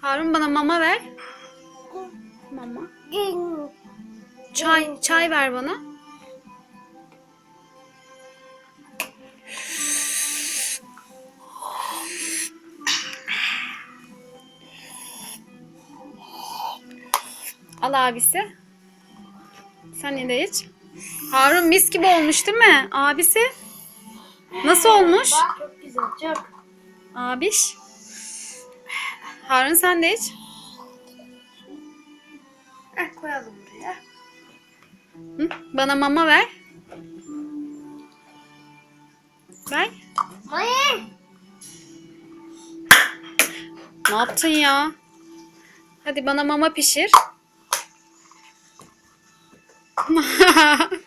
Harun bana mama ver. Mama. Çay, çay ver bana. Al abisi. Sen de iç. Harun mis gibi olmuş değil mi? Abisi. Nasıl olmuş? Çok güzel çok. Abiş. Harun sen de iç. Heh, koyalım buraya. Hı? Bana mama ver. Ver. Ne yaptın ya? Hadi bana mama pişir. 妈